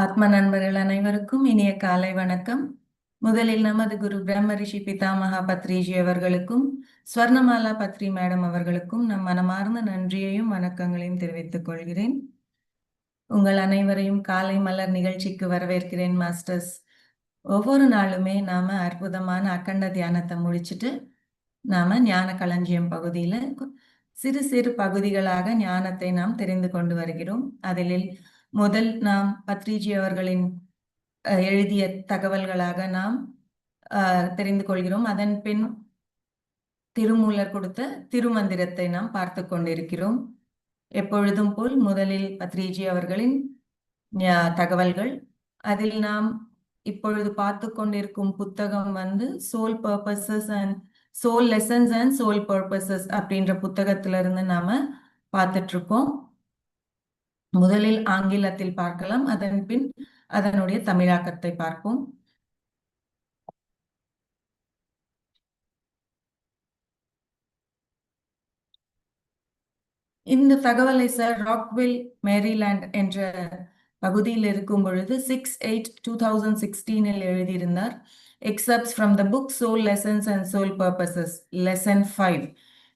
ஆத்ம நண்பர்கள் அனைவருக்கும் இனிய காலை வணக்கம். முதலில் நமது குரு பிரம்ம ரிஷி பிதாமகா பத்ரிஜி அவர்களுக்கும் ஸ்வர்ணமாலா பத்ரி மேடம் அவர்களுக்கும் நம் மனமார்ந்த நன்றியையும் வணக்கங்களையும் தெரிவித்துக் கொள்கிறேன். உங்கள் அனைவரையும் காலை மலர் நிகழ்ச்சிக்கு வரவேற்கிறேன் மாஸ்டர்ஸ். ஒவ்வொரு நாளுமே நாம அற்புதமான அக்கண்ட தியானத்தை முடிச்சுட்டு நாம ஞான களஞ்சியம் பகுதியில சிறு சிறு பகுதிகளாக ஞானத்தை நாம் தெரிந்து கொண்டு வருகிறோம். அதில் முதல் நாம் பத்ரிஜி அவர்களின் எழுதிய தகவல்களாக நாம் தெரிந்து கொள்கிறோம். அதன் பின் திருமூலர் கொடுத்த திருமந்திரத்தை நாம் பார்த்து கொண்டிருக்கிறோம். எப்பொழுதும் போல் முதலில் பத்ரிஜி அவர்களின் தகவல்கள். அதில் நாம் இப்பொழுது பார்த்து கொண்டிருக்கும் புத்தகம் வந்து soul purposes and soul lessons and soul purposes அப்படின்ற புத்தகத்திலிருந்து நாம பார்த்துட்டு இருக்கோம் முதலில் ஆங்கிலத்தில் பார்க்கலாம் அதன் பின் அதனுடைய தமிழாக்கத்தை பார்ப்போம். இந்த தகவலை சார் ராக்வில் மேரிலாண்ட் என்ற பகுதியில் இருக்கும் பொழுது சிக்ஸ் எயிட் டூ தௌசண்ட் சிக்ஸ்டீனில் எழுதியிருந்தார். Excerpts from the book soul lessons and soul purposes lesson five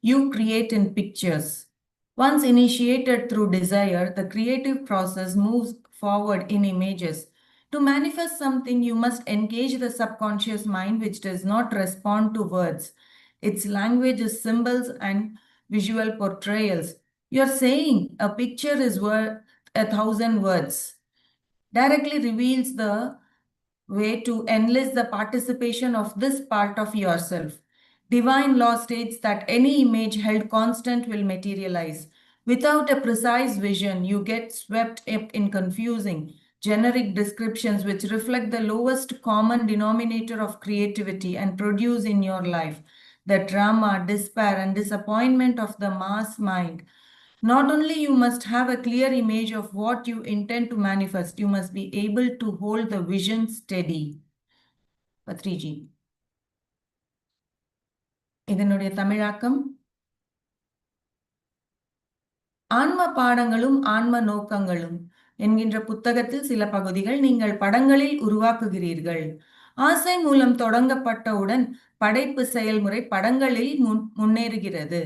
you create in pictures Once initiated through desire, the creative process moves forward in images. To manifest something, you must engage the subconscious mind, which does not respond to words. Its language is symbols and visual portrayals. You're saying a picture is worth a thousand words. Directly reveals the way to enlist the participation of this part of yourself. Divine law states that any image held constant will materialize. Without a precise vision, you get swept up in confusing, generic descriptions which reflect the lowest common denominator of creativity and produce in your life the drama, despair, and disappointment of the mass mind. Not only you must have a clear image of what you intend to manifest, you must be able to hold the vision steady. Patriji. இதனுடைய தமிழாக்கம் ஆன்ம பாடங்களும் ஆன்ம நோக்கங்களும் என்கின்ற புத்தகத்தில் சில பகுதிகள் நீங்கள் படங்களில் உருவாக்குகிறீர்கள். ஆசை மூலம் தொடங்கப்பட்டவுடன் படைப்பு செயல்முறை படங்களில் முன் முன்னேறுகிறது.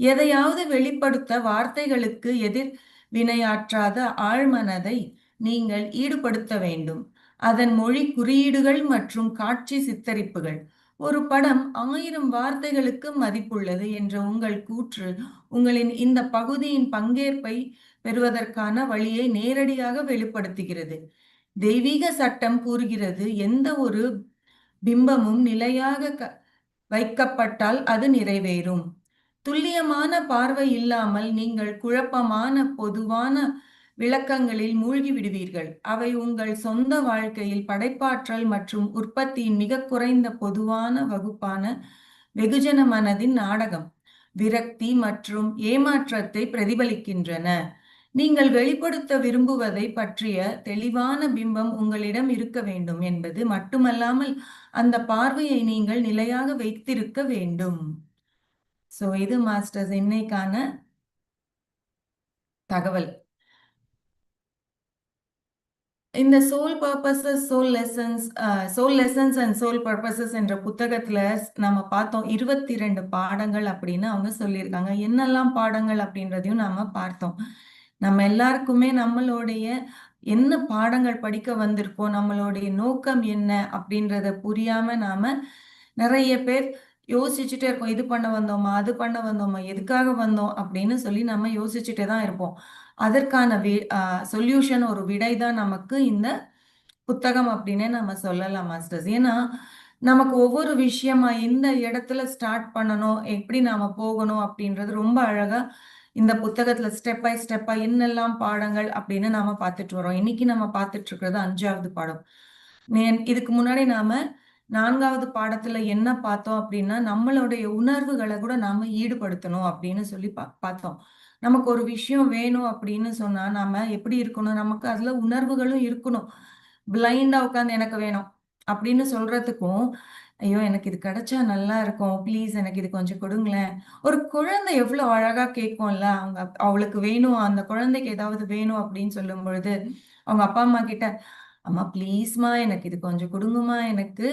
எதையாவது வெளிப்படுத்த வார்த்தைகளுக்கு எதிர் வினையாற்றாத ஆழ்மனதை நீங்கள் ஈடுபடுத்த வேண்டும். அதன் மொழி குறியீடுகள் மற்றும் காட்சி சித்தரிப்புகள். ஒரு படம் ஆயிரம் வார்த்தைகளுக்கு மதிப்புள்ளது என்ற உங்கள் கூற்று உங்களின் இந்த பகுதியின் பங்கேற்பை பெறுவதற்கான வழியை நேரடியாக வெளிப்படுத்துகிறது. தெய்வீக சட்டம் கூறுகிறது எந்த ஒரு பிம்பமும் நிலையாக வைக்கப்பட்டால் அது நிறைவேறும். துல்லியமான பார்வை இல்லாமல் நீங்கள் குழப்பமான பொதுவான விளக்கங்களில் மூழ்கி விடுவீர்கள். அவை உங்கள் சொந்த வாழ்க்கையில் படைப்பாற்றல் மற்றும் உற்பத்தியின் மிக குறைந்த பொதுவான வகுப்பான வெகுஜன மனதின் நாடகம். விரக்தி மற்றும் ஏமாற்றத்தை பிரதிபலிக்கின்றன. நீங்கள் வெளிப்படுத்த விரும்புவதை பற்றிய தெளிவான பிம்பம் உங்களிடம் இருக்க வேண்டும் என்பது மட்டுமல்லாமல் அந்த பார்வையை நீங்கள் நிலையாக வைத்திருக்க வேண்டும். ஸோ இது மாஸ்டர்ஸ் இன்னைக்கான தகவல். இந்த soul purposes soul lessons soul lessons and soul purposes என்ற புத்தகத்துல நம்ம பார்த்தோம். இருபத்தி ரெண்டு பாடங்கள் அப்படின்னு அவங்க சொல்லியிருக்காங்க. என்னெல்லாம் பாடங்கள் அப்படின்றதையும் நாம பார்த்தோம். நம்ம எல்லாருக்குமே நம்மளுடைய என்ன பாடங்கள் படிக்க வந்திருக்கோம் நம்மளுடைய நோக்கம் என்ன அப்படின்றத புரியாம நாம நிறைய பேர் யோசிச்சுட்டே இருக்கோம். இது பண்ண வந்தோமா அது பண்ண வந்தோமா எதுக்காக வந்தோம் அப்படின்னு சொல்லி நம்ம யோசிச்சுட்டே தான் இருப்போம். அதற்கான வி சொல்யூஷன் ஒரு விடை தான் நமக்கு இந்த புத்தகம் அப்படின்னே நம்ம சொல்லலாம் மாஸ்டர்ஸ் ஏன்னா நமக்கு ஒவ்வொரு விஷயமா எந்த இடத்துல ஸ்டார்ட் பண்ணணும் எப்படி நாம போகணும் அப்படின்றது ரொம்ப அழகா இந்த புத்தகத்துல ஸ்டெப் பை ஸ்டெப்பா என்னெல்லாம் பாடங்கள் அப்படின்னு நாம பார்த்துட்டு வரோம் இன்னைக்கு நம்ம பார்த்துட்டு இருக்கிறது அஞ்சாவது பாடம். இதுக்கு முன்னாடி நாம நான்காவது பாடத்துல என்ன பார்த்தோம் அப்படின்னா நம்மளுடைய உணர்வுகளை கூட நாம ஈடுபடுத்தணும் அப்படின்னு சொல்லி பா பார்த்தோம். நமக்கு ஒரு விஷயம் வேணும் அப்படின்னு சொன்னா நாம எப்படி இருக்கணும்? நமக்கு அதுல உணர்வுகளும் இருக்கணும். பிளைண்டா உட்காந்து எனக்கு வேணும் அப்படின்னு சொல்றதுக்கும் ஐயோ எனக்கு இது கிடைச்சா நல்லா இருக்கும். ப்ளீஸ் எனக்கு இது கொஞ்சம் கொடுங்களேன். ஒரு குழந்தை எவ்வளவு அழகா கேட்கும்ல? அவங்க அவளுக்கு வேணும். அந்த குழந்தைக்கு ஏதாவது வேணும் அப்படின்னு சொல்லும் பொழுது அவங்க அப்பா அம்மா கிட்ட அம்மா ப்ளீஸ்மா எனக்கு இது கொஞ்சம் கொடுங்கம்மா. எனக்கு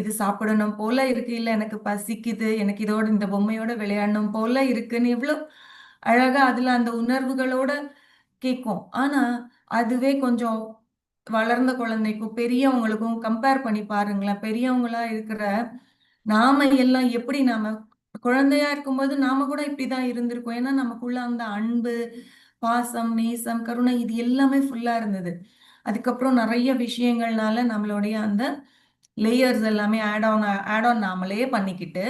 இது சாப்பிடணும் போல இருக்கு. இல்ல எனக்கு பசிக்குது. எனக்கு இதோட இந்த பொம்மையோட விளையாடணும் போல இருக்குன்னு எவ்வளோ அழகா அதுல அந்த உணர்வுகளோட கேட்கும் ஆனா அதுவே கொஞ்சம் வளர்ந்த குழந்தைக்கும் பெரியவங்களுக்கும் கம்பேர் பண்ணி பாருங்களேன். பெரியவங்களா இருக்கிற நாம எல்லாம் எப்படி நாம குழந்தையா இருக்கும்போது நாம கூட இப்படிதான் இருந்திருக்கோம். ஏன்னா நமக்குள்ள அந்த அன்பு பாசம் நேசம் கருணை இது எல்லாமே ஃபுல்லா இருந்தது. அதுக்கப்புறம் நிறைய விஷயங்கள்னால நம்மளுடைய அந்த லேயர்ஸ் எல்லாமே ஆட் ஆன் ஆட் ஆன் நாமளே பண்ணிக்கிட்டு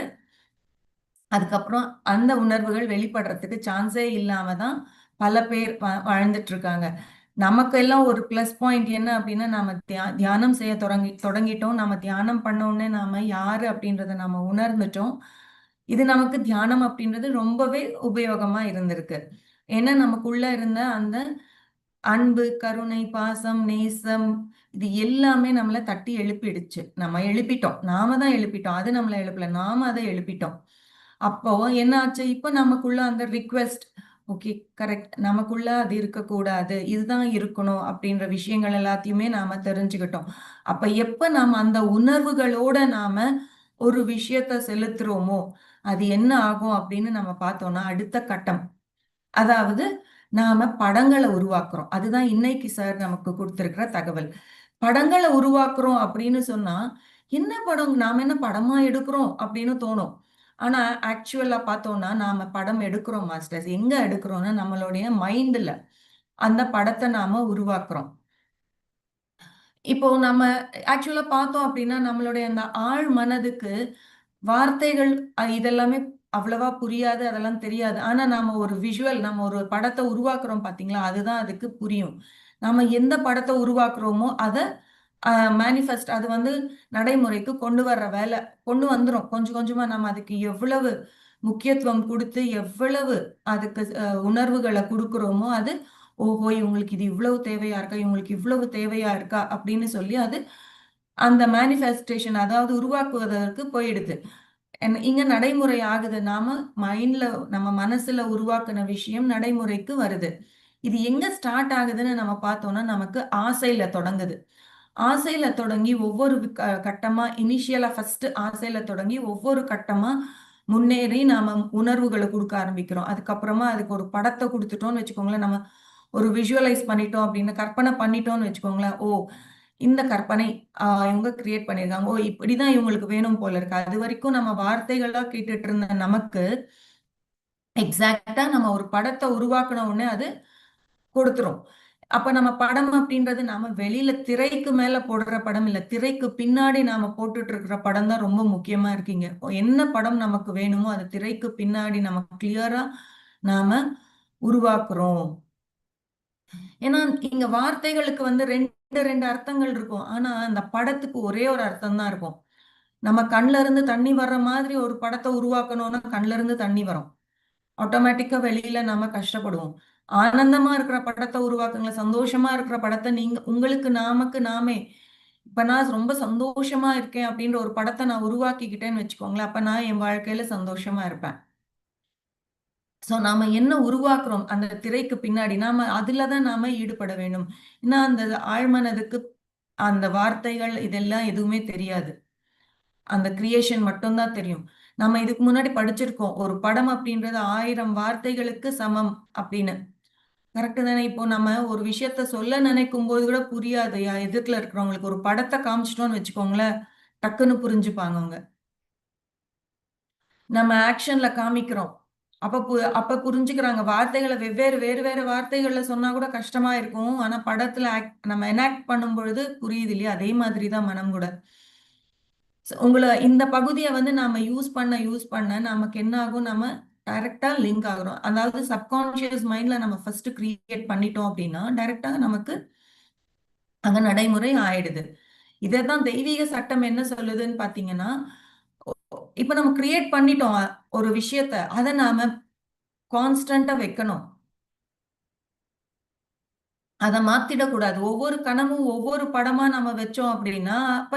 அதுக்கப்புறம் அந்த உணர்வுகள் வெளிப்படுறதுக்கு சான்ஸே இல்லாம தான் பல பேர் வாழ்ந்துட்டு இருக்காங்க நமக்கு எல்லாம் ஒரு ப்ளஸ் பாயிண்ட் என்ன அப்படின்னா நாம தியா தியானம் செய்ய தொடங்கி தொடங்கிட்டோம். நம்ம தியானம் பண்ணோடனே நாம யாரு அப்படின்றத நாம உணர்ந்துட்டோம். இது நமக்கு தியானம் அப்படின்றது ரொம்பவே உபயோகமா இருந்திருக்கு. ஏன்னா நமக்குள்ள இருந்த அந்த அன்பு கருணை பாசம் நேசம் இது எல்லாமே நம்மளை தட்டி எழுப்பிடுச்சு. நம்ம எழுப்பிட்டோம். நாம தான் எழுப்பிட்டோம். அது நம்மளை எழுப்பல. நாம அதை எழுப்பிட்டோம். அப்போ என்ன ஆச்சு இப்ப நமக்குள்ள அந்த ரிக்வெஸ்ட் ஓகே கரெக்ட் நமக்குள்ள அது இருக்கக்கூடாது. இதுதான் இருக்கணும் அப்படின்ற விஷயங்கள் எல்லாத்தையுமே நாம தெரிஞ்சுக்கிட்டோம். அப்ப எப்ப நாம அந்த உணர்வுகளோட நாம ஒரு விஷயத்த செலுத்துறோமோ அது என்ன ஆகும் அப்படின்னு நம்ம பார்த்தோம்னா அடுத்த கட்டம். அதாவது நாம படங்களை உருவாக்குறோம். அதுதான் இன்னைக்கு சார் நமக்கு கொடுத்துருக்கிற தகவல். படங்களை உருவாக்குறோம் அப்படின்னு சொன்னா என்ன படம்? நாம என்ன படமா எடுக்கிறோம் அப்படின்னு தோணும். ஆனா ஆக்சுவலா பார்த்தோம்னா நாம படம் எடுக்கிறோம் மாஸ்டர்ஸ் எங்க எடுக்கிறோம்னா நம்மளுடைய மைண்ட்ல அந்த படத்தை நாம உருவாக்குறோம். இப்போ நம்ம ஆக்சுவலா பார்த்தோம் அப்படின்னா நம்மளுடைய அந்த ஆழ் மனதுக்கு வார்த்தைகள் இதெல்லாமே அவ்வளவா புரியாது அதெல்லாம் தெரியாது. ஆனா நாம ஒரு விஷுவல் நம்ம ஒரு படத்தை உருவாக்குறோம் பாத்தீங்களா? அதுதான் அதுக்கு புரியும். நாம எந்த படத்தை உருவாக்குறோமோ அதை மேனிஃபெஸ்ட் அது வந்து நடைமுறைக்கு கொண்டு வர்ற வேலை. கொண்டு வந்துடும் கொஞ்சம் கொஞ்சமாக நம்ம அதுக்கு எவ்வளவு முக்கியத்துவம் கொடுத்து எவ்வளவு அதுக்கு உணர்வுகளை கொடுக்குறோமோ அது ஓஹோ இவங்களுக்கு இது இவ்வளவு தேவையா இருக்கா? இவங்களுக்கு இவ்வளவு தேவையா இருக்கா? அப்படின்னு சொல்லி அது அந்த மேனிஃபெஸ்டேஷன் அதாவது உருவாக்குவதற்கு போயிடுது. என்ன- இங்க நடைமுறை ஆகுது. நாம மைண்ட்ல நம்ம மனசுல உருவாக்குன விஷயம் நடைமுறைக்கு வருது. இது எங்க ஸ்டார்ட் ஆகுதுன்னு நம்ம பார்த்தோம்னா நமக்கு ஆசையில தொடங்குது. ஆசையில தொடங்கி ஒவ்வொரு க- கட்டமா இனிஷியலா ஃபர்ஸ்ட் ஆசையில தொடங்கி ஒவ்வொரு கட்டமா முன்னேறி நாம உணர்வுகளை கொடுக்க ஆரம்பிக்கிறோம். அதுக்கப்புறமா அதுக்கு ஒரு படத்தை கொடுத்துட்டோம்னு வச்சுக்கோங்களேன். நம்ம ஒரு விஷுவலைஸ் பண்ணிட்டோம் அப்படின்னு கற்பனை பண்ணிட்டோம்னு வச்சுக்கோங்களேன். ஓ இந்த கற்பனை இவங்க கிரியேட் பண்ணிருக்காங்க ஓ இப்படிதான் இவங்களுக்கு வேணும் போல இருக்கு. அது வரைக்கும் நம்ம வார்த்தைகளா கேட்டுட்டு இருந்த நமக்கு எக்ஸாக்டா நம்ம ஒரு படத்தை உருவாக்குன உடனே அது கொடுத்துரும். அப்ப நம்ம படம் அப்படின்றது நாம வெளியில திரைக்கு மேல போடுற படம் இல்ல திரைக்கு பின்னாடி நாம போட்டுட்டு இருக்கிற படம் தான் ரொம்ப முக்கியமா இருக்கீங்க. என்ன படம் நமக்கு வேணுமோ அது திரைக்கு பின்னாடி நம்ம கிளியரா நாம உருவாக்குறோம். ஏன்னா இங்க வார்த்தைகளுக்கு வந்து ரெண்டு ரெண்டு அர்த்தங்கள் இருக்கும். ஆனா அந்த படத்துக்கு ஒரே ஒரு அர்த்தம் தான் இருக்கும். நம்ம கண்ல இருந்து தண்ணி வர்ற மாதிரி ஒரு படத்தை உருவாக்கணும்னா கண்ல இருந்து தண்ணி வரும். ஆட்டோமேட்டிக்கா வெளியில நாம கஷ்டப்படுவோம். ஆனந்தமா இருக்கிற படத்தை உருவாக்குங்களேன் சந்தோஷமா இருக்கிற படத்தை நீங்க உங்களுக்கு நாமக்கு நாமே. இப்ப நான் ரொம்ப சந்தோஷமா இருக்கேன் அப்படின்ற ஒரு படத்தை நான் உருவாக்கிக்கிட்டேன்னு வச்சுக்கோங்களேன் அப்ப நான் என் வாழ்க்கையில சந்தோஷமா இருப்பேன். சோ நாம என்ன உருவாக்குறோம்? அந்த திரைக்கு பின்னாடி நாம அதுலதான் நாம ஈடுபட வேண்டும். ஏன்னா அந்த ஆழ்மனதுக்கு அந்த வார்த்தைகள் இதெல்லாம் எதுவுமே தெரியாது. அந்த கிரியேஷன் மட்டும்தான் தெரியும். நம்ம இதுக்கு முன்னாடி படிச்சிருக்கோம் ஒரு படம் அப்படின்றது ஆயிரம் வார்த்தைகளுக்கு சமம் அப்படின்னு. கரெக்டு தானே? இப்போ நம்ம ஒரு விஷயத்த சொல்ல நினைக்கும் போது கூட புரியாது. யா எதிர்ல இருக்கிறவங்களுக்கு ஒரு படத்தை காமிச்சிட்டோம்னு வச்சுக்கோங்களேன் டக்குன்னு புரிஞ்சுப்பாங்க அவங்க. நம்ம ஆக்ஷன்ல காமிக்கிறோம். அப்ப பு- அப்ப புரிஞ்சுக்கிறாங்க. வார்த்தைகளை வெவ்வேறு வேறு வேறு வார்த்தைகள்ல சொன்னா கூட கஷ்டமா இருக்கும். ஆனா படத்துல act- நம்ம எனாக்ட் பண்ணும் பொழுது புரியுது இல்லையா? அதே மாதிரி தான் மனம் கூட. So, உங்களை இந்த பகுதியை வந்து நாம யூஸ் பண்ண யூஸ் பண்ண நமக்கு என்ன ஆகும் நம்ம டைரக்டா லிங்க் ஆகிறோம். அதாவது சப்கான்ஷியஸ் மைண்ட்ல நம்ம ஃபர்ஸ்ட் கிரியேட் பண்ணிட்டோம் அப்படின்னா டைரக்டா நமக்கு அங்க நடைமுறை ஆயிடுது. இதைதான் தெய்வீக சட்டம் என்ன சொல்லுதுன்னு பாத்தீங்கன்னா இப்ப நம்ம கிரியேட் பண்ணிட்டோம் ஒரு விஷயத்த அதை நாம கான்ஸ்டண்டா வைக்கணும். அதை மாத்திடக்கூடாது ஒவ்வொரு கணமும் ஒவ்வொரு படமா நம்ம வச்சோம் அப்படின்னா அப்ப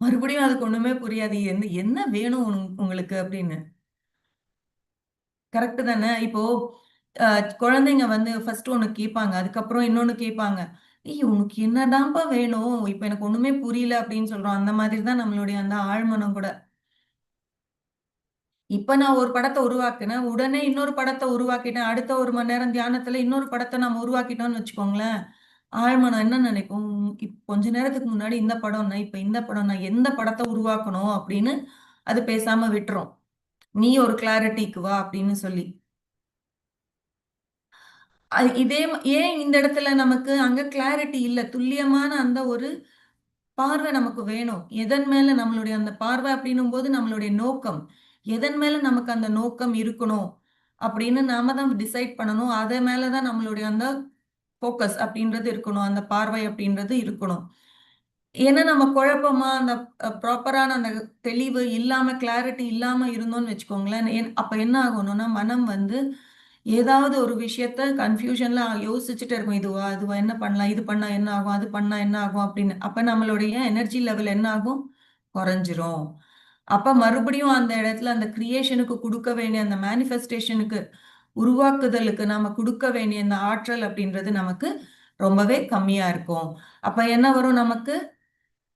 மறுபடியும் அதுக்கு ஒண்ணுமே புரியாது. என்ன என்ன வேணும் உங்களுக்கு அப்படின்னு. கரெக்ட் தானே? இப்போ குழந்தைங்க வந்து ஃபர்ஸ்ட் ஒண்ணு கேட்பாங்க அதுக்கப்புறம் இன்னொன்னு கேட்பாங்க. ஏய் உனக்கு என்னதான்ப்பா வேணும்? இப்ப எனக்கு ஒண்ணுமே புரியல அப்படின்னு சொல்றோம். அந்த மாதிரி தான் நம்மளுடைய அந்த ஆழ்மனம் கூட. இப்ப நான் ஒரு படத்தை உருவாக்கினேன். உடனே இன்னொரு படத்தை உருவாக்கிட்டேன். அடுத்த ஒரு மணி நேரம் தியானத்துல இன்னொரு படத்தை நம்ம உருவாக்கிட்டோம்னு வச்சுக்கோங்களேன் ஆழ்மனம் என்ன நினைக்கும்? கொஞ்ச நேரத்துக்கு முன்னாடி இந்த படம்னா இப்ப இந்த படம் நான் எந்த படத்தை உருவாக்கணும் அப்படின்னு அது பேசாம விட்டுரும். நீ ஒரு கிளாரிட்டிக்கு வா அப்படின்னு சொல்லி. இதே ஏன் இந்த இடத்துல நமக்கு அங்க கிளாரிட்டி இல்ல? துல்லியமான அந்த ஒரு பார்வை நமக்கு வேணும். எதன் மேல நம்மளுடைய அந்த பார்வை அப்படின்னும் போது நம்மளுடைய நோக்கம். எதன் மேல நமக்கு அந்த நோக்கம் இருக்கணும்? அப்படின்னு நாம தான் டிசைட் பண்ணணும். அதே மேலதான் நம்மளுடைய அந்த ஃபோக்கஸ் அப்படின்றது இருக்கணும். அந்த பார்வை அப்படின்றது இருக்கணும். ஏன்னா நம்ம குழப்பமா அந்த ப்ராப்பரான அந்த தெளிவு இல்லாம கிளாரிட்டி இல்லாம இருந்தோம்னு வச்சுக்கோங்களேன். அப்ப என்ன ஆகணும்னா மனம் வந்து ஏதாவது ஒரு விஷயத்த கன்ஃபியூஷன்ல யோசிச்சுட்டு இருக்கும். இதுவா அதுவா என்ன பண்ணலாம்? இது பண்ணா என்ன ஆகும்? அது பண்ணா என்ன ஆகும்? அப்படின்னு. அப்ப நம்மளுடைய எனர்ஜி லெவல் என்ன ஆகும்? குறைஞ்சிரும். அப்ப மறுபடியும் அந்த இடத்துல அந்த கிரியேஷனுக்கு கொடுக்க வேண்டிய அந்த மேனிஃபெஸ்டேஷனுக்கு உருவாக்குதலுக்கு நாம கொடுக்க வேண்டிய அந்த ஆற்றல் அப்படின்றது நமக்கு ரொம்பவே கம்மியா இருக்கும். அப்ப என்ன வரும் நமக்கு?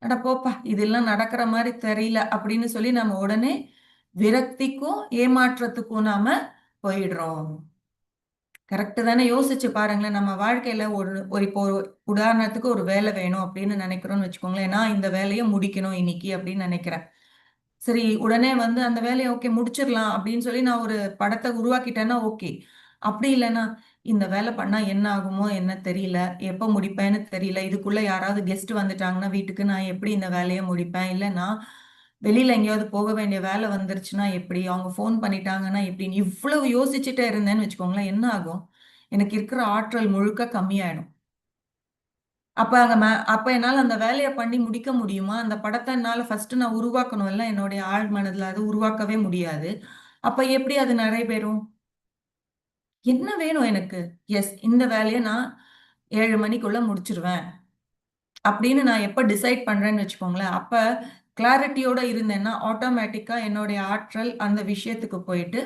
அட போப்பா இதெல்லாம் நடக்கிற மாதிரி தெரியல அப்படின்னு சொல்லி நம்ம உடனே விரக்திக்கும் ஏமாற்றத்துக்கும் நாம போயிடுறோம். கரெக்டு தானே? யோசிச்சு பாருங்களேன் நம்ம வாழ்க்கையில ஒரு ஒரு இப்போ உதாரணத்துக்கு ஒரு வேலை வேணும் அப்படின்னு நினைக்கிறோம்னு வச்சுக்கோங்களேன் நான் இந்த வேலையை முடிக்கணும் இன்னைக்கு அப்படின்னு நினைக்கிறேன். சரி உடனே வந்து அந்த வேலையை ஓகே முடிச்சிடலாம் அப்படின்னு சொல்லி நான் ஒரு படத்தை உருவாக்கிட்டேன்னா ஓகே. அப்படி இல்லைன்னா இந்த வேலை பண்ணா என்ன ஆகுமோ என்ன தெரியல எப்போ முடிப்பேன்னு தெரியல இதுக்குள்ள யாராவது கெஸ்ட் வந்துட்டாங்கன்னா வீட்டுக்கு நான் எப்படி இந்த வேலையை முடிப்பேன்? இல்லைன்னா வெளியில எங்கேயாவது போக வேண்டிய வேலை வந்துருச்சுன்னா எப்படி? அவங்க ஃபோன் பண்ணிட்டாங்கன்னா எப்படின்னு இவ்வளவு யோசிச்சுட்டே இருந்தேன்னு வச்சுக்கோங்களேன் என்ன ஆகும்? எனக்கு இருக்கிற ஆற்றல் முழுக்க கம்மியாயிடும். அப்ப அங்க அப்ப என்னால் அந்த வேலையை பண்ணி முடிக்க முடியுமா? அந்த படத்தை என்னால ஃபர்ஸ்ட் நான் உருவாக்கணும் இல்லை என்னுடைய ஆழ் மனதில் அது உருவாக்கவே முடியாது. அப்ப எப்படி அது நடைபெறும் என்ன வேணும் எனக்கு? எஸ் இந்த வேலையை நான் ஏழு மணிக்குள்ள முடிச்சிருவேன். அப்படின்னு நான் எப்போ டிசைட் பண்றேன்னு வச்சுக்கோங்களேன். அப்ப கிளாரிட்டியோட இருந்தேன்னா ஆட்டோமேட்டிக்கா என்னுடைய ஆற்றல் அந்த விஷயத்துக்கு போயிட்டு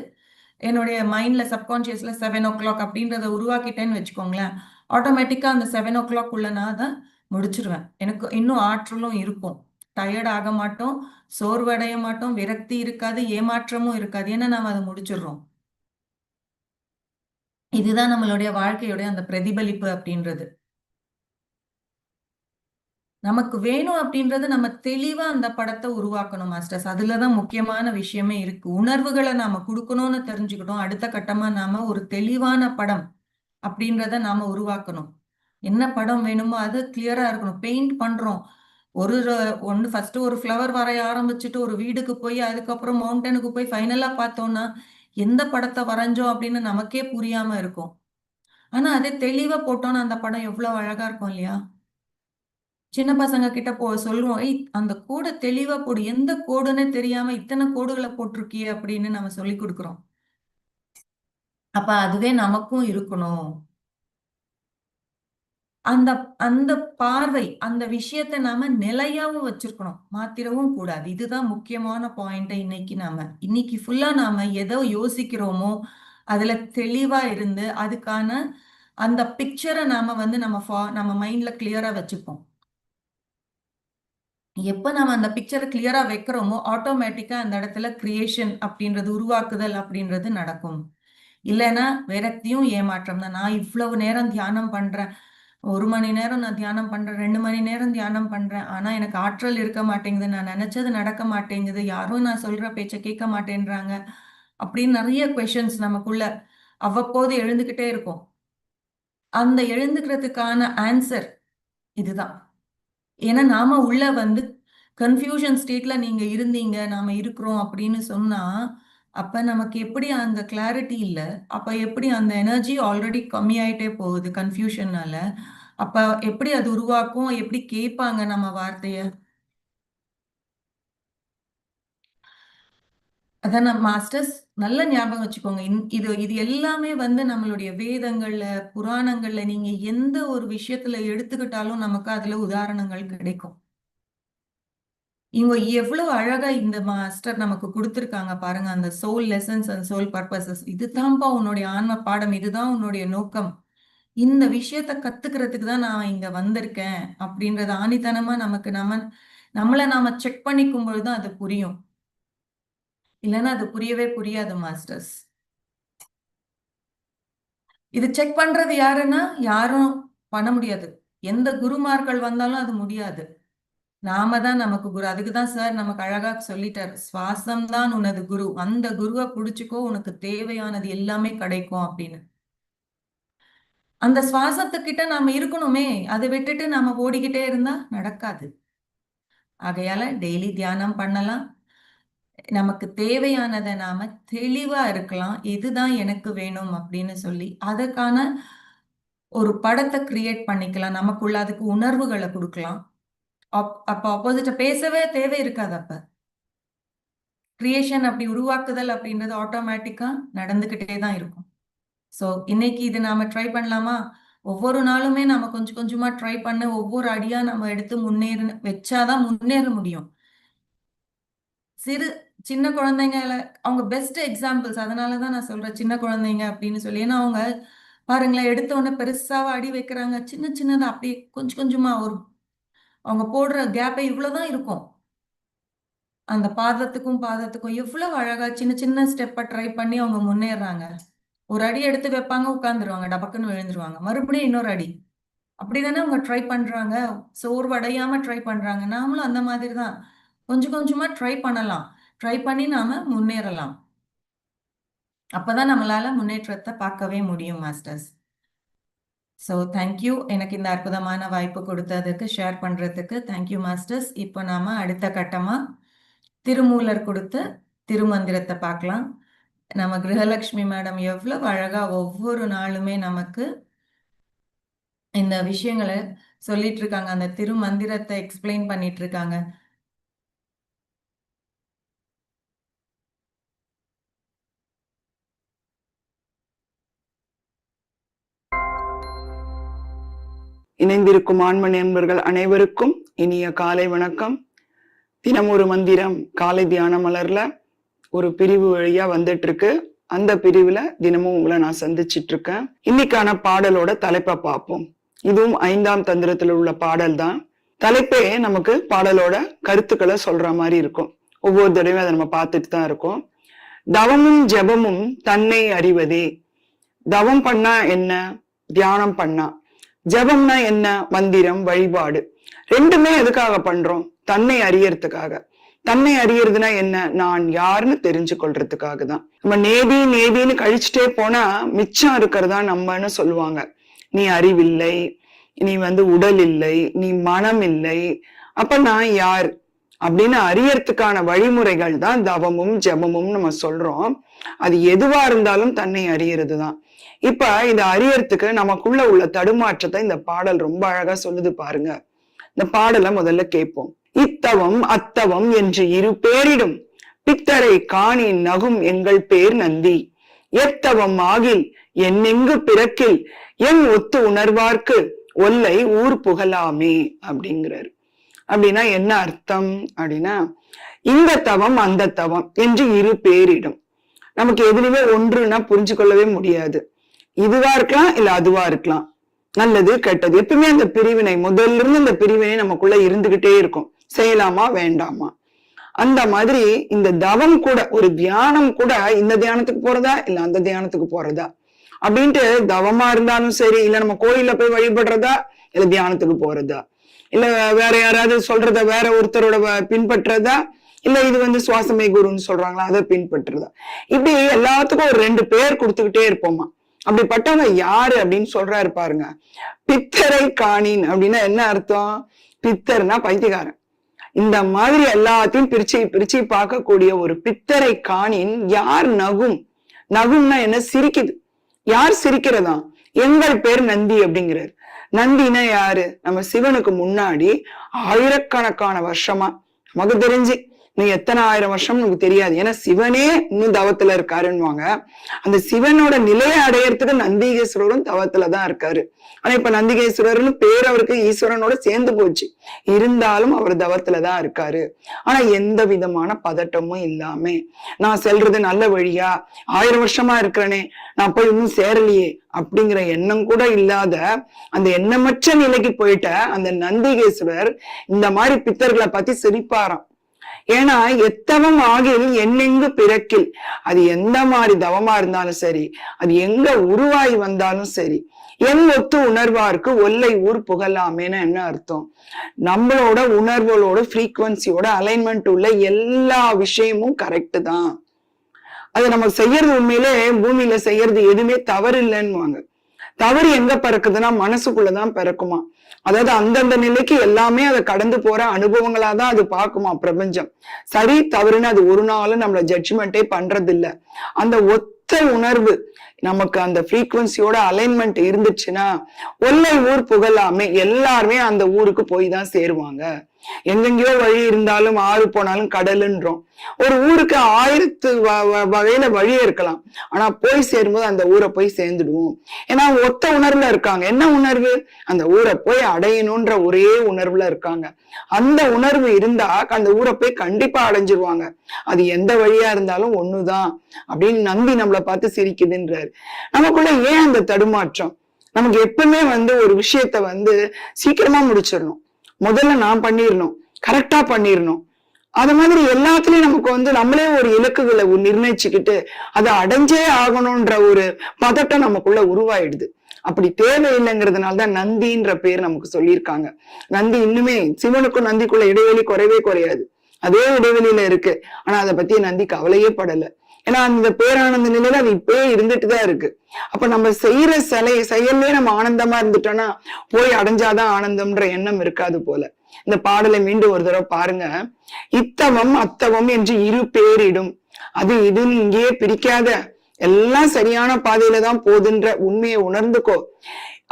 என்னுடைய மைண்ட்ல சப்கான்ஷியஸில் செவன் ஓ கிளாக் அப்படின்றத உருவாக்கிட்டேன்னு வச்சுக்கோங்களேன். ஆட்டோமேட்டிக்கா அந்த செவன் ஓ கிளாக் உள்ள நான் முடிச்சிருவேன். எனக்கு இன்னும் ஆற்றலும் இருக்கும். டயர்ட் ஆக மாட்டோம் சோர்வடைய மாட்டோம் விரக்தி இருக்காது ஏமாற்றமும் இருக்காது. ஏன்னா நாம் அதை முடிச்சிடுறோம். இதுதான் நம்மளுடைய வாழ்க்கையுடைய அந்த பிரதிபலிப்பு அப்படின்றது. நமக்கு வேணும் அப்படின்றது நம்ம தெளிவா அந்த படத்தை உருவாக்கணும் மாஸ்டர்ஸ். அதுலதான் முக்கியமான விஷயமே இருக்கு. உணர்வுகளை நாம கொடுக்கணும்னு தெரிஞ்சுக்கிட்டோம். அடுத்த கட்டமா நாம ஒரு தெளிவான படம் அப்படின்றத நாம உருவாக்கணும். என்ன படம் வேணுமோ அது கிளியரா இருக்கணும். பெயிண்ட் பண்றோம். ஒரு ஒன்று ஃபர்ஸ்ட் ஒரு ஃப்ளவர் வரைய ஆரம்பிச்சுட்டு ஒரு வீடுக்கு போய் அதுக்கப்புறம் மவுண்டனுக்கு போய் ஃபைனலா பார்த்தோம்னா எந்த படத்தை வரைஞ்சோம் அப்படின்னு நமக்கே புரியாம இருக்கும். ஆனா அதே தெளிவா போட்டோம்னா அந்த படம் எவ்வளவு அழகா இருக்கும் இல்லையா? சின்ன பசங்க கிட்ட போ சொல்லுவோம் ஏய் அந்த கோடை தெளிவா போடு. எந்த கோடுன்னு தெரியாம இத்தனை கோடுகளை போட்டிருக்கிய அப்படின்னு நம்ம சொல்லி கொடுக்குறோம். அப்ப அதுவே நமக்கும் இருக்கணும். அந்த அந்த பார்வை அந்த விஷயத்த நாம நிலையாவும் வச்சிருக்கணும். மாத்திரவும் கூடாது. இதுதான் முக்கியமான பாயிண்ட்டை இன்னைக்கு நாம. இன்னைக்கு ஃபுல்லா நாம எதோ யோசிக்கிறோமோ அதுல தெளிவா இருந்து அதுக்கான அந்த பிக்சரை நாம வந்து நம்ம நம்ம மைண்ட்ல கிளியரா வச்சுப்போம். எப்ப நம்ம அந்த பிக்சரை கிளியரா வைக்கிறோமோ ஆட்டோமேட்டிக்கா அந்த இடத்துல கிரியேஷன் அப்படின்றது உருவாக்குதல் அப்படின்றது நடக்கும். இல்லைன்னா விரக்தியும் ஏமாற்றம் தான் நான் இவ்வளவு நேரம் தியானம் பண்றேன். ஒரு மணி நேரம் நான் தியானம் பண்றேன் ரெண்டு மணி நேரம் தியானம் பண்றேன். ஆனா எனக்கு ஆற்றல் இருக்க மாட்டேங்குது. நான் நினைச்சது நடக்க மாட்டேங்குது. யாரும் நான் சொல்ற பேச்ச கேட்க மாட்டேன்றாங்க. அப்படின்னு நிறைய கொஷன்ஸ் நமக்குள்ள அவ்வப்போது எழுந்துகிட்டே இருக்கும். அந்த எழுந்துக்கிறதுக்கான ஆன்சர் இதுதான். ஏன்னா நாம உள்ள வந்து கன்ஃபியூஷன் ஸ்டேட்ல நீங்க இருந்தீங்க நாம இருக்கிறோம் அப்படின்னு சொன்னா அப்ப நமக்கு எப்படி அந்த கிளாரிட்டி இல்லை? அப்ப எப்படி அந்த எனர்ஜி ஆல்ரெடி கம்மியாயிட்டே போகுது கன்ஃபியூஷன்னால அப்ப எப்படி அது உருவாக்கும்? எப்படி கேட்பாங்க நம்ம வார்த்தைய? அதான் மாஸ்டர்ஸ் நல்ல ஞாபகம் வச்சுக்கோங்க. இது இது எல்லாமே வந்து நம்மளுடைய வேதங்கள்ல புராணங்கள்ல நீங்க எந்த ஒரு விஷயத்துல எடுத்துக்கிட்டாலும் நமக்கு அதுல உதாரணங்கள் கிடைக்கும். இவங்க எவ்வளவு அழகா இந்த மாஸ்டர் நமக்கு கொடுத்துருக்காங்க பாருங்க. அந்த soul lessons and soul purposes இதுதான்ப்பா உன்னுடைய ஆன்ம பாடம். இதுதான் உன்னுடைய நோக்கம். இந்த விஷயத்த கத்துக்கிறதுக்கு தான் நான் இங்க வந்திருக்கேன் அப்படின்றது ஆணித்தனமா நமக்கு நம்ம நம்மளை நாம செக் பண்ணிக்கும் பொழுதுதான் அது புரியும். இல்லைன்னா அது புரியவே புரியாது மாஸ்டர்ஸ் இது செக் பண்றது யாருன்னா யாரும் பண்ண முடியாது. எந்த குருமார்கள் வந்தாலும் அது முடியாது. நாம தான் நமக்கு குரு. அதுக்கு தான் சார் நமக்கு அழகா சொல்லிட்டார். சுவாசம் தான் உனது குரு. அந்த குருவை புடிச்சுக்கோ. உனக்கு தேவையானது எல்லாமே கிடைக்கும் அப்படின்னு. அந்த சுவாசத்துக்கிட்ட நாம இருக்கணுமே. அதை விட்டுட்டு நாம ஓடிக்கிட்டே இருந்தா நடக்காது. ஆகையால டெய்லி தியானம் பண்ணலாம். நமக்கு தேவையானதை நாம தெளிவா இருக்கலாம். இதுதான் எனக்கு வேணும் அப்படின்னு சொல்லி அதற்கான ஒரு படத்தை கிரியேட் பண்ணிக்கலாம். நமக்குள்ள அதுக்கு உணர்வுகளை கொடுக்கலாம். அப்ப ஆப்போசிட்ட பேசவே தேவை இருக்காது அப்ப. கிரியேஷன் அப்படி உருவாக்குதல் அப்படின்றது ஆட்டோமேட்டிக்கா நடந்துகிட்டே தான் இருக்கும். ஸோ இன்னைக்கு இது நாம ட்ரை பண்ணலாமா? ஒவ்வொரு நாளுமே நாம கொஞ்சம் கொஞ்சமா ட்ரை பண்ண ஒவ்வொரு அடியா நம்ம எடுத்து முன்னேறு வச்சாதான் முன்னேற முடியும். சிறு சின்ன குழந்தைங்கள அவங்க பெஸ்ட் எக்ஸாம்பிள்ஸ் அதனாலதான் நான் சொல்றேன் சின்ன குழந்தைங்க அப்படின்னு சொல்லி. ஏன்னா அவங்க பாருங்களேன் எடுத்த உடனே பெருசாக அடி வைக்கிறாங்க. சின்ன சின்னதா அப்படியே கொஞ்சம் கொஞ்சமா ஒரு அவங்க போடுற கேப்பே இவ்வளவுதான் இருக்கும். அந்த பாதத்துக்கும் பாதத்துக்கும் எவ்வளவு அழகா சின்ன சின்ன ஸ்டெப்பை ட்ரை பண்ணி அவங்க முன்னேறாங்க. ஒரு அடி எடுத்து வைப்பாங்க உட்காந்துருவாங்க டபக்குன்னு விழுந்துருவாங்க. மறுபடியும் இன்னொரு அடி. அப்படிதானே அவங்க ட்ரை பண்றாங்க. சோர்வடையாம ட்ரை பண்றாங்க. நாமளும் அந்த மாதிரி தான் கொஞ்சம் கொஞ்சமா ட்ரை பண்ணலாம். ட்ரை பண்ணி நாம முன்னேறலாம். அப்பதான் நம்மளால முன்னேற்றத்தை பார்க்கவே முடியும் மாஸ்டர்ஸ் ஸோ தேங்க்யூ எனக்கு இந்த அற்புதமான வாய்ப்பு கொடுத்ததுக்கு ஷேர் பண்ணுறதுக்கு தேங்க்யூ மாஸ்டர்ஸ் இப்போ நாம் அடுத்த கட்டமாக திருமூலர் கொடுத்த திருமந்திரத்தை பார்க்கலாம். நம்ம கிரகலட்சுமி மேடம் எவ்வளவு அழகா ஒவ்வொரு நாளுமே நமக்கு இந்த விஷயங்களை சொல்லிட்டு இருக்காங்க. அந்த திருமந்திரத்தை எக்ஸ்பிளைன் பண்ணிட்டு இருக்காங்க. இணைந்திருக்கும் ஆன்ம நண்பர்கள் அனைவருக்கும் இனிய காலை வணக்கம். தினம் ஒரு மந்திரம் காலை தியான மலர்ல ஒரு பிரிவு வழியா வந்துட்டு இருக்கு அந்த பிரிவுல தினமும் உங்களை நான் சந்திச்சிட்டு இருக்கேன் இன்னைக்கான பாடலோட தலைப்பை பார்ப்போம். இதுவும் ஐந்தாம் தந்திரத்துல உள்ள பாடல் தான். தலைப்பே நமக்கு பாடலோட கருத்துக்களை சொல்ற மாதிரி இருக்கும். ஒவ்வொரு தடவையும் அதை நம்ம பார்த்துட்டு தான் இருக்கோம். தவமும் ஜெபமும் தன்னை அறிவதே. தவம் பண்ணா என்ன? தியானம் பண்ணா. ஜெபம்னா என்ன? மந்திரம் வழிபாடு. ரெண்டுமே எதுக்காக பண்றோம்? தன்னை அறியறதுக்காக. தன்னை அறியறதுனா என்ன? நான் யாருன்னு தெரிஞ்சு கொள்றதுக்காக தான். நம்ம நேதி நேதின்னு கழிச்சுட்டே போனா மிச்சம் இருக்கிறதா நம்மன்னு சொல்லுவாங்க. நீ அறிவில்லை நீ வந்து உடல் இல்லை நீ மனம் இல்லை அப்ப நான் யார்? அப்படின்னு அறியறதுக்கான வழிமுறைகள் தான் தவமும் ஜபமும் நம்ம சொல்றோம். அது எதுவா இருந்தாலும் தன்னை அறியறது தான் இப்ப இந்த அறியறதுக்கு நமக்குள்ள உள்ள தடுமாற்றத்தை இந்த பாடல் ரொம்ப அழகா சொல்லுது பாருங்க. இந்த பாடலை முதல்ல கேட்போம். இத்தவம் அத்தவம் என்று இரு பேரிடும் பித்தரை காணி நகும் எங்கள் பேர் நந்தி. எத்தவம் ஆகில் என்னெங்கு பிறக்கில் என் ஒத்து உணர்வார்க்கு ஒல்லை ஊர் புகழாமே அப்படிங்கிறாரு. அப்படின்னா என்ன அர்த்தம்? அப்படின்னா இந்த தவம் அந்த தவம் என்று இரு பேரிடும். நமக்கு எதுலையுமே ஒன்றுன்னா புரிஞ்சு கொள்ளவே முடியாது. இதுவா இருக்கலாம் இல்ல அதுவா இருக்கலாம். நல்லது கெட்டது. எப்பவுமே அந்த பிரிவினை முதல்ல இருந்து அந்த பிரிவினை நமக்குள்ள இருந்துகிட்டே இருக்கும். செய்யலாமா வேண்டாமா? அந்த மாதிரி இந்த தவம் கூட ஒரு தியானம் கூட இந்த தியானத்துக்கு போறதா இல்ல அந்த தியானத்துக்கு போறதா? அப்படின்ட்டு தவமா இருந்தாலும் சரி இல்ல நம்ம கோயில்ல போய் வழிபடுறதா இல்ல தியானத்துக்கு போறதா? இல்ல வேற யாராவது சொல்றத வேற ஒருத்தரோட பின்பற்றதா? இல்ல இது வந்து சுவாசமே குருன்னு சொல்றாங்களா அதை பின்பற்றுறதா? இப்படி எல்லாத்துக்கும் ஒரு ரெண்டு பேர் கொடுத்துக்கிட்டே இருப்போமா? அப்படிப்பட்டவங்க யாரு அப்படின்னு சொல்றாரு பாருங்க. பித்தரை காணின் அப்படின்னா என்ன அர்த்தம்? பித்தர்னா பைத்தியக்காரன். இந்த மாதிரி எல்லாத்தையும் பிரிச்சு பிரிச்சு பார்க்கக்கூடிய ஒரு பித்தரை காணின் யார் நகும்? நகும்னா என்ன? சிரிக்குது. யார் சிரிக்கிறதா? எங்கள் பேர் நந்தி அப்படிங்கிறார். நந்தினா யாரு? நம்ம சிவனுக்கு முன்னாடி ஆயிரக்கணக்கான வருஷமா. நமக்கு தெரிஞ்சு இன்னும் எத்தனை ஆயிரம் வருஷம் நமக்கு தெரியாது. ஏன்னா சிவனே இன்னும் தவத்துல இருக்காருன்னுவாங்க. அந்த சிவனோட நிலையை அடையறதுக்கு நந்திகேஸ்வரரும் தவத்துல தான் இருக்காரு. ஆனா இப்ப நந்திகேஸ்வரர்னு பேர் அவருக்கு ஈஸ்வரனோட சேர்ந்து போச்சு. இருந்தாலும் அவர் தவத்துல தான் இருக்காரு. ஆனா எந்த விதமான பதட்டமும் இல்லாம நான் செல்றது நல்ல வழியா ஆயிரம் வருஷமா இருக்கிறனே நான் போய் இன்னும் சேரலையே அப்படிங்கிற எண்ணம் கூட இல்லாத அந்த எண்ணமற்ற நிலைக்கு போயிட்ட அந்த நந்திகேஸ்வரர் இந்த மாதிரி பித்தர்களை பத்தி சிரிப்பாராம். ஏன்னா எத்தவம் ஆகில் என்னெங்கு பிறக்கில்? அது எந்த மாதிரி தவமா இருந்தாலும் சரி அது எங்க உருவாகி வந்தாலும் சரி என் ஒத்து உணர்வார்க்கு ஒல்லை ஊர் புகழாமேன்னு என்ன அர்த்தம்? நம்மளோட உணர்வுகளோட ஃப்ரீக்குவன்சியோட அலைன்மெண்ட் உள்ள எல்லா விஷயமும் கரெக்ட் தான். அது நம்ம செய்யறது உண்மையிலே பூமியில செய்யறது எதுவுமே தவறு இல்லைன்னுவாங்க தவறு எங்க பிறக்குதுன்னா மனசுக்குள்ளதான் பிறக்குமா? அதாவது அந்தந்த நிலைக்கு எல்லாமே அதை கடந்து போற அனுபவங்களா தான் அது பார்க்குமா பிரபஞ்சம். சரி தவறுன்னு அது ஒரு நாளும் நம்மள ஜட்ஜ்மெண்டே பண்றது இல்ல அந்த ஒத்த உணர்வு நமக்கு அந்த ஃப்ரீக்குவன்சியோட அலைன்மெண்ட் இருந்துச்சுன்னா ஒல்லை ஊர் புகழாமே எல்லாருமே அந்த ஊருக்கு போய் தான் சேருவாங்க. எங்கெங்கயோ வழி இருந்தாலும் ஆறு போனாலும் கடலுன்றோம். ஒரு ஊருக்கு ஆயிரத்து வ- வகையில வழி இருக்கலாம். ஆனா போய் சேரும்போது அந்த ஊரை போய் சேர்ந்துடுவோம். ஏன்னா ஒத்த உணர்வுல இருக்காங்க. என்ன உணர்வு? அந்த ஊரை போய் அடையணும்ன்ற ஒரே உணர்வுல இருக்காங்க. அந்த உணர்வு இருந்தா அந்த ஊரை போய் கண்டிப்பா அடைஞ்சிருவாங்க. அது எந்த வழியா இருந்தாலும் ஒண்ணுதான் அப்படின்னு நம்பி நம்மளை பார்த்து சிரிக்குதுன்றாரு. நமக்குள்ள ஏன் அந்த தடுமாற்றம்? நமக்கு எப்பவுமே வந்து ஒரு விஷயத்த வந்து சீக்கிரமா முடிச்சிடணும். முதல்ல நான் பண்ணிடணும். கரெக்டா பண்ணிடணும். அது மாதிரி எல்லாத்துலயும் நமக்கு வந்து நம்மளே ஒரு இலக்குகளை நிர்ணயிச்சுக்கிட்டு அதை அடைஞ்சே ஆகணும்ன்ற ஒரு பதட்டம் நமக்குள்ள உருவாயிடுது. அப்படி தேவையில்லைங்கிறதுனால தான் நந்தின்ற பேர் நமக்கு சொல்லியிருக்காங்க. நந்தி இன்னுமே சிவனுக்கும் நந்திக்குள்ள இடைவெளி குறையவே குறையாது. அதே இடைவெளியில இருக்கு. ஆனா அதை பத்தி நந்தி கவலையே படல. ஏன்னா அந்த பேரானந்த நிலையில அது இப்பயே இருந்துட்டு தான் இருக்கு. அப்ப நம்ம செய்யற சிலை செயல்லே நம்ம ஆனந்தமா இருந்துட்டோம்னா போய் அடைஞ்சாதான் ஆனந்தம்ன்ற எண்ணம் இருக்காது போல. இந்த பாடலை மீண்டும் ஒரு தடவை பாருங்க. இத்தவம் அத்தவம் என்று இரு பேரிடும். அது இதுன்னு இங்கேயே பிரிக்காத எல்லாம் சரியான பாதையில தான் போகுதுன்ற உண்மையை உணர்ந்துக்கோ.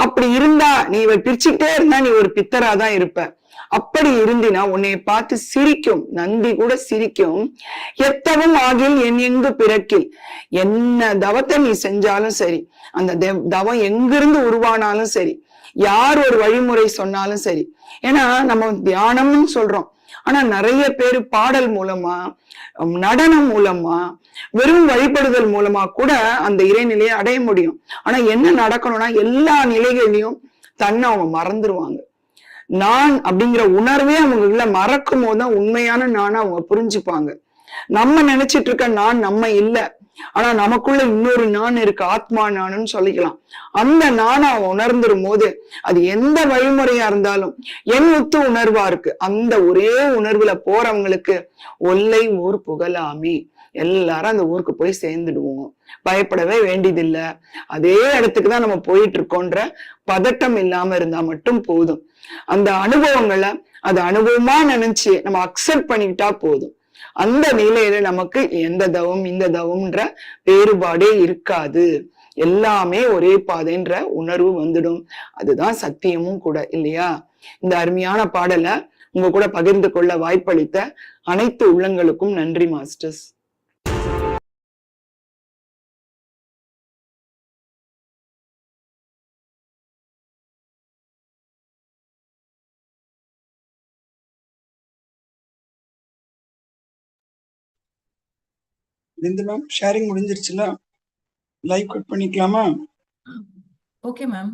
அப்படி இருந்தா நீ இவ பிரிச்சுக்கிட்டே இருந்தா நீ ஒரு பித்தரா தான் இருப்ப. அப்படி இருந்தினா உன்னை பார்த்து சிரிக்கும் நந்தி கூட சிரிக்கும். எத்தவும் ஆகில் என் எங்கு பிறக்கில்? என்ன தவத்தை நீ செஞ்சாலும் சரி அந்த தவம் எங்கிருந்து உருவானாலும் சரி யார் ஒரு வழிமுறை சொன்னாலும் சரி. ஏன்னா நம்ம தியானம்னு சொல்றோம். ஆனா நிறைய பேர் பாடல் மூலமா நடனம் மூலமா வெறும் வழிபடுதல் மூலமா கூட அந்த இறைநிலையை அடைய முடியும். ஆனா என்ன நடக்கணும்னா எல்லா நிலைகளையும் தன்னை அவங்க மறந்துருவாங்க. நான் அப்படிங்கிற உணர்வே அவங்க உள்ள மறக்கும் போதுதான் உண்மையான நானை அவங்க புரிஞ்சுப்பாங்க. நம்ம நினைச்சிட்டு இருக்க நான் நம்ம இல்ல. ஆனா நமக்குள்ள இன்னொரு நான் இருக்கு ஆத்மா நானுன்னு சொல்லிக்கலாம். அந்த நானை அவன் உணர்ந்துரும் போது அது எந்த வழிமுறையா இருந்தாலும் என் ஒத்து உணர்வா இருக்கு. அந்த ஒரே உணர்வுல போறவங்களுக்கு ஒல்லை ஊர் புகழாமே. எல்லாரும் அந்த ஊருக்கு போய் சேர்ந்துடுவோம். பயப்படவே வேண்டியதில்லை. அதே இடத்துக்கு தான் நம்ம போயிட்டு இருக்கோன்ற பதட்டம் இல்லாம இருந்தா மட்டும் போதும். அந்த அனுபவங்களை அது அனுபவமா நினைச்சு நம்ம அக்செப்ட் பண்ணிக்கிட்டா போதும். அந்த நிலையில நமக்கு எந்த தவம் இந்த தவம்ன்ற வேறுபாடே இருக்காது. எல்லாமே ஒரே பாதைன்ற உணர்வு வந்துடும். அதுதான் சத்தியமும் கூட இல்லையா? இந்த அருமையான பாடலை உங்க கூட பகிர்ந்து கொள்ள வாய்ப்பளித்த அனைத்து உள்ளங்களுக்கும் நன்றி மாஸ்டர்ஸ் இந்த மேம் ஷேரிங் முடிஞ்சிருச்சுல லைவ் கட் பண்ணிக்கலாமா ஓகே மேம்